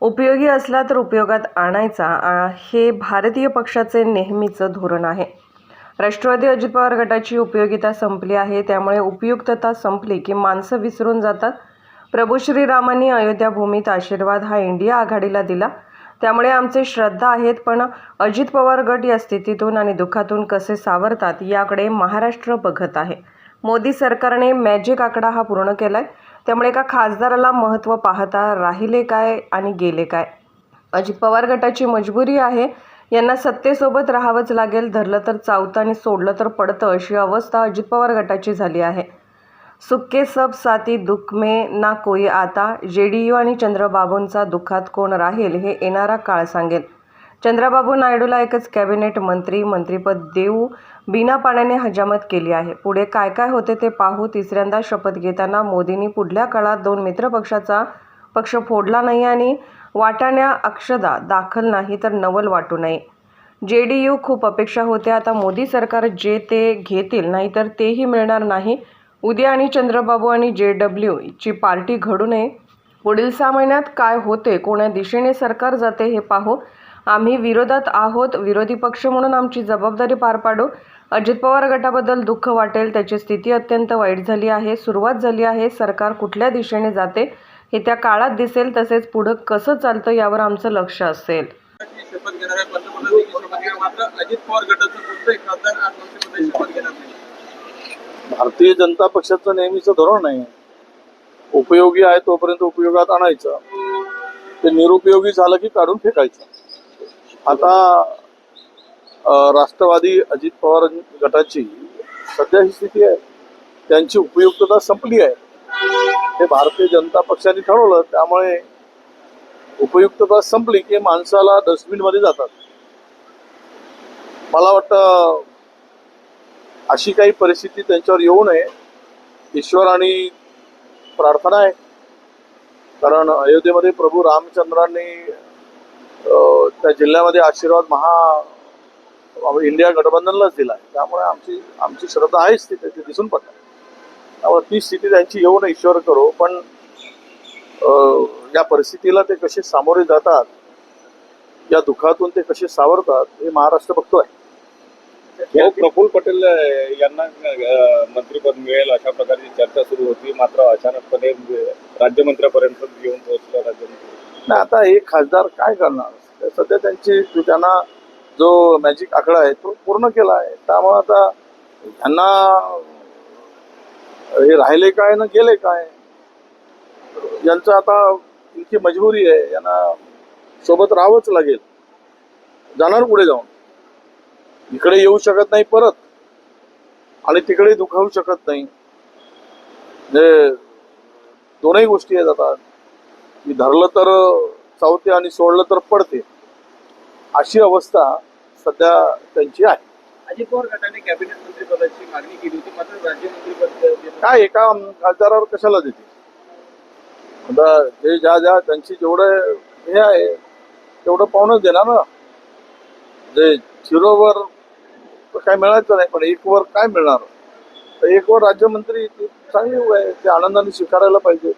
उपयोगी असला तर उपयोगात आणायचा हे भारतीय पक्षाचे नेहमीचं धोरण आहे. राष्ट्रवादी अजित पवार गटाची उपयोगिता संपली आहे. त्यामुळे उपयुक्तता संपली की माणसं विसरून जातात. प्रभू श्रीरामांनी अयोध्या भूमीत आशीर्वाद हा इंडिया आघाडीला दिला. त्यामुळे आमचे श्रद्धा आहेत पण अजित पवार गट या स्थितीतून आणि दुःखातून कसे सावरतात याकडे महाराष्ट्र बघत आहे. मोदी सरकारने मॅजिक आकडा हा पूर्ण केला आहे त्यामुळे एका खासदाराला महत्त्व पाहता राहिले काय आणि गेले काय? अजित पवार गटाची मजबुरी आहे. यांना सत्तेसोबत राहावंच लागेल. धरलं तर चावतं आणि सोडलं तर पडतं अशी अवस्था अजित पवार गटाची झाली आहे. सुक्के सब साथी दुःख में ना कोई आता. जे डी यू आणि चंद्रबाबूंचा दुःखात कोण राहील हे येणारा काळ सांगेल. चंद्रबाबू नायडूला एकच कॅबिनेट मंत्री मंत्रीपद देऊ बिना पाण्याने हजामत केली आहे. पुढे काय काय होते ते पाहू तिसऱ्यांदा शपथ घेताना मोदींनी पुढल्या काळात दोन मित्रपक्षाचा पक्ष फोडला नाही आणि वाटाण्या अक्षदा दाखल नाही तर नवल वाटू नये. जे डी यू खूप अपेक्षा होत्या आता मोदी सरकार जे ते घेतील नाहीतर तेही मिळणार नाही. उद्या आणि चंद्रबाबू आणि जे डब्ल्यू ची पार्टी घडू नये. पुढील सहा महिन्यात काय होते कोण्या दिशेने सरकार जाते हे पाहू. आम्ही विरोधात आहोत विरोधी पक्ष म्हणून आमची जबाबदारी पार पाडू. अजित पवार गटाबद्दल दुःख वाटेल त्याची स्थिती अत्यंत वाईट झाली आहे सुरुवात झाली आहे सरकार कुठल्या दिशेने जाते हे त्या काळात दिसेल तसेच पुढं कसं चालतं यावर आमचं लक्ष असेल. भारतीय जनता पक्षाचं नेहमीचं धोरण आहे. उपयोगी आहे तोपर्यंत उपयोगात आणायचं. ते निरुपयोगी झालं की काढून फेकायचं. आता राष्ट्रवादी अजित पवार गटाची सध्या ही स्थिती आहे. त्यांची उपयुक्तता संपली आहे. हे भारतीय जनता पक्षाने ठरवलं त्यामुळे उपयुक्तता संपली की माणसाला डस्टबिनमध्ये जातात. मला वाटतं अशी काही परिस्थिती त्यांच्यावर येऊ नये. ईश्वराने प्रार्थना आहे. कारण अयोध्येमध्ये प्रभू रामचंद्रांनी त्या जिल्ह्यामध्ये आशीर्वाद महा इंडिया गठबंधनलाच दिला आहे. त्यामुळे आमची आमची श्रद्धा आहेच तिथे ते दिसून पडतं. त्यामुळे ती स्थिती त्यांची येऊ नये ईश्वर करो पण या परिस्थितीला ते कसे सामोरे जातात या दुःखातून ते कसे सावरतात हे महाराष्ट्र बघतोय भाऊ प्रफुल्ल पटेल अ, यांना मंत्रिपद मिळेल अशा प्रकारची चर्चा सुरू होती. मात्र अचानकपणे अ, राज्यमंत्र्यापर्यंत येऊन पोहोचलं राज्यमंत्री. नाही आता हे खासदार काय करणार? सध्या त्यांची त्यांना जो मॅजिक आकडा आहे तो पूर्ण केला आहे. त्यामुळे आता यांना हे राहिले काय ना गेले काय? यांचं आता इतकी मजबुरी आहे. यांना सोबत राहावंच लागेल. जाणार पुढे जाऊन. इकडे येऊ शकत नाही परत. आणि तिकडे दुखावू शकत नाही. म्हणजे दोनही गोष्टी आहेत आता. मी धरलं तर चावते आणि सोडलं तर पडते. अशी अवस्था सध्या त्यांची आहे. अजित पवार गटाने कॅबिनेट मंत्रिपदाची मागणी केली होती मात्र राज्यमंत्रीपद काय एका खासदारावर कशाला देते? आता जे ज्या ज्या त्यांची जेवढं हे आहे तेवढं पाहूनच देणार ना. जे झिरोवर काय मिळायचं नाही पण एक वर काय मिळणार? तर एक वर राज्यमंत्री ती चांगली आहे ते आनंदाने स्वीकारायला पाहिजे.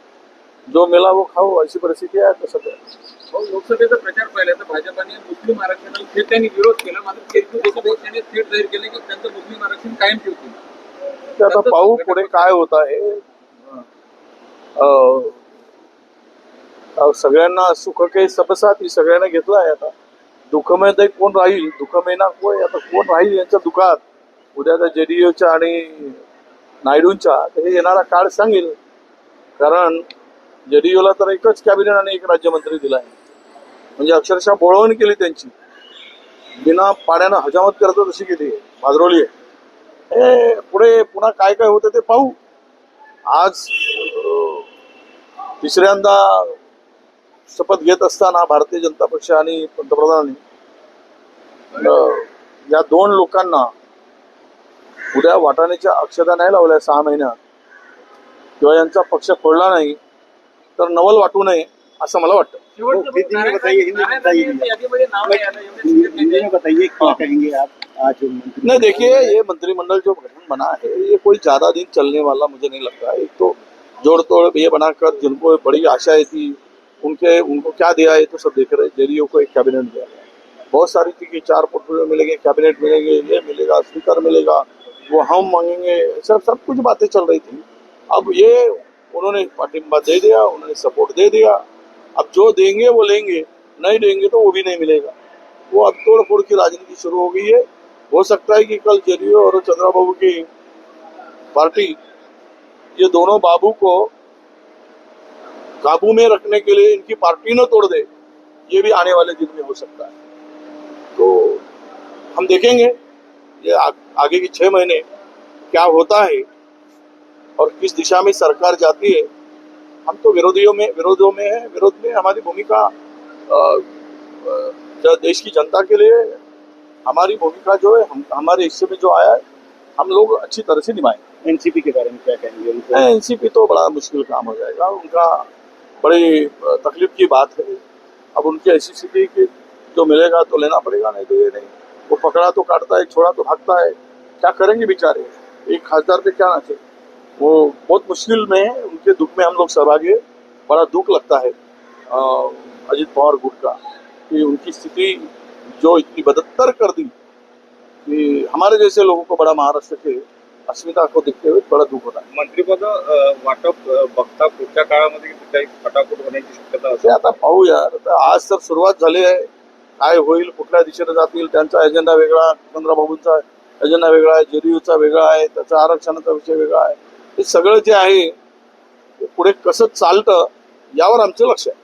जो मिळा वो खाऊ अशी परिस्थिती आहे सध्या भाऊ, लोकसभेचा प्रचार पाहिला भाजपाने मुस्लिम आरक्षणाला थेट त्यांनी विरोध केला. मात्र पक्षाने थेट जाहीर केले की त्यांचं मुस्लिम आरक्षण कायम ठेवतील. आता पाहू पुढे काय होत आहे. सगळ्यांना सुख काही सबसाथ ही सगळ्यांना घेतला आहे आता. दुःखमय ते कोण राहील? दुःखमय ना कोय आता कोण राहील यांच्या दुःखात? उद्या त्या जेडीयूच्या आणि नायडूंच्या हे येणारा काळ सांगेल. कारण जेडीयूला तर एकच कॅबिनेट आणि एक राज्यमंत्री दिला आहे म्हणजे अक्षरशः बोळवण केली त्यांची. बिना पाण्यानं हजामत करतो तशी केली. भाजरोली आहे. हे पुढे पुन्हा काय काय होतं ते पाहू. आज तिसऱ्यांदा शपथ घेत असताना भारतीय जनता पक्ष आणि पंतप्रधानांनी या दोन लोकांना उद्या वाटाण्याच्या अक्षता नाही लावल्या सहा महिन्यात. किंवा यांचा पक्ष पडला नाही तर नवल वाटू नये. असं मला वाटतं. हिंदी में बताइए, हिंदी में बताइए। यांच्या यादीमध्ये नाव नाही आलं एवढे हिंदी senior हिंदी नेते. में बताइए क्या कहेंगे आप आज नहीं देखिए ये मंत्रिमंडल जो गठन बना है ये कोई ज़्यादा दिन चलने वाला मुझे नहीं लगता एक तो जोड़ तोड़ ये बनाकर जिनको बड़ी आशाएँ थी उनके उनको क्या दिया है तो सब देख रहे हैं। जेडीयू को एक कैबिनेट दिया बहुत सारी थी चार पोर्टफोलियो मिलेंगे कैबिनेट मिलेंगे ये मिलेगा स्पीकर मिलेगा वो हम मांगेंगे सब सब कुछ बातें चल रही थी। अब ये उन्होंने पाटिंबा दे दिया उन्होंने सपोर्ट दे दिया। अब जो देंगे वो लेंगे। नहीं देंगे तो वो भी नहीं मिलेगा। वो अब तोड़ फोड़ की राजनीति शुरू हो गई है। हो सकता है कि कल जेडीयू और चंद्रबाबू की पार्टी ये दोनों बाबू को काबू में रखने के लिए इनकी पार्टी न तोड़ दे ये भी आने वाले दिन में हो सकता है। तो हम देखेंगे ये आ, आगे की छह महीने क्या होता है और किस दिशा में सरकार जाती है। हम तो विरोधियों में विरोधों में है। विरोध में हमारी भूमिका देश की जनता के लिए हमारी भूमिका जो है हम हमारे हिस्से में जो आया है हम लोग अच्छी तरह से निभाएँगे। एनसीपी के बारे में क्या कहेंगे एनसीपी तो बड़ा मुश्किल काम हो जाएगा। उनका बड़ी तकलीफ़ की बात है। अब उनकी ऐसी स्थिति कि जो मिलेगा तो लेना पड़ेगा नहीं तो ये नहीं। वो पकड़ा तो काटता है छोड़ा तो भागता है। क्या करेंगे बेचारे? एक खासदार पे क्या नाचे? वो बहुत मुश्किल में है उनके दुख में हम लोग सहभागी बड़ा दुख लगता है अजित पवार गुट का कि उनकी स्थिति जो इतनी बदतर कर दी कि हमारे जैसे लोगों को बड़ा महाराष्ट्र के अस्मिता को देखते हुए बड़ा दुख होता है। मंत्रिपद अ, वाटप बघता पुढच्या काळामध्ये काही फटाफट होण्याची शक्यता ते असेल आता पाहूया आता आज तर सुरुवात झाली आहे. काय होईल कुठल्या दिशेने जातील त्यांचा एजेंडा वेगळा चंद्रबाबूंचा एजेंडा वेगळा आहे जेडीयूचा वेगळा आहे त्याचा आरक्षणाचा विषय वेगळा आहे. हे सगळं जे आहे ते पुढे कसं चालतं यावर आमचं लक्ष आहे.